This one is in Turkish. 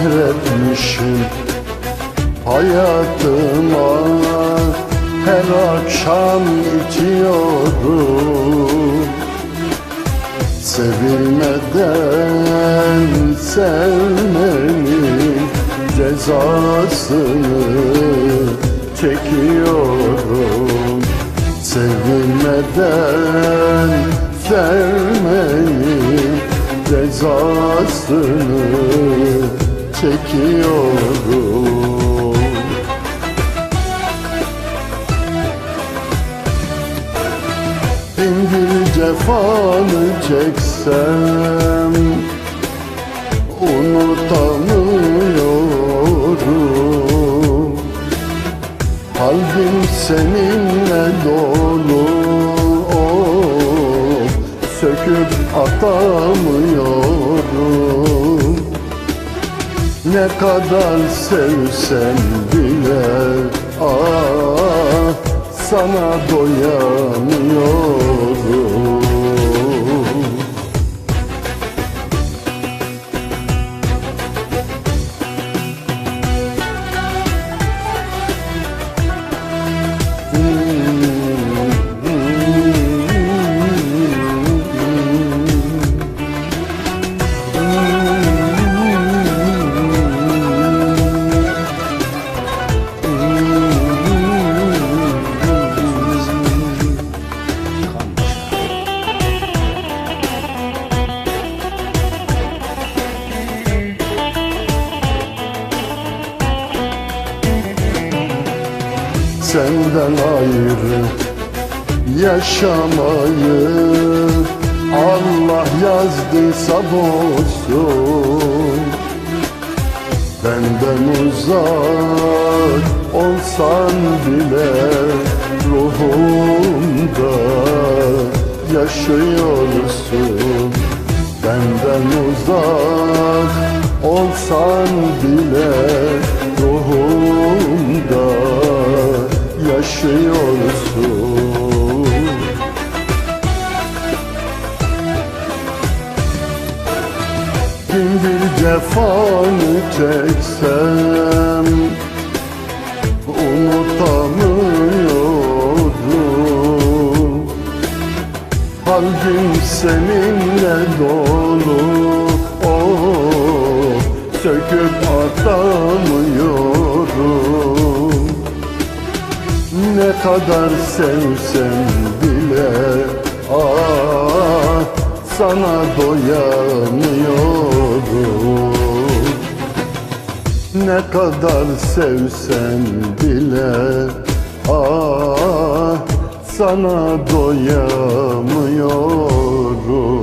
Kahretmişim hayatıma Her akşam içiyorum Sevilmeden sevmenin cezasını çekiyorum. Sevilmeden sevmenin cezasını çekiyorum Bin cefanı çeksem Unutamıyorum Kalbim seninle dolu oh, Söküp atamıyorum Ne kadar sevsem bile ah, Sana doyamıyorum Senden ayrı yaşamayı. Allah yazdıysa bozsun. Benden uzak olsan bile ruhumda yaşıyorsun. Benden uzak olsan bile Bin bir cefanı çeksem Unutamıyorum Kalbim seninle dolu oh, Söküp atamıyorum Ne kadar sevsem bile ah, Sana doyamıyorum Ne kadar sevsem bile ah, Sana doyamıyorum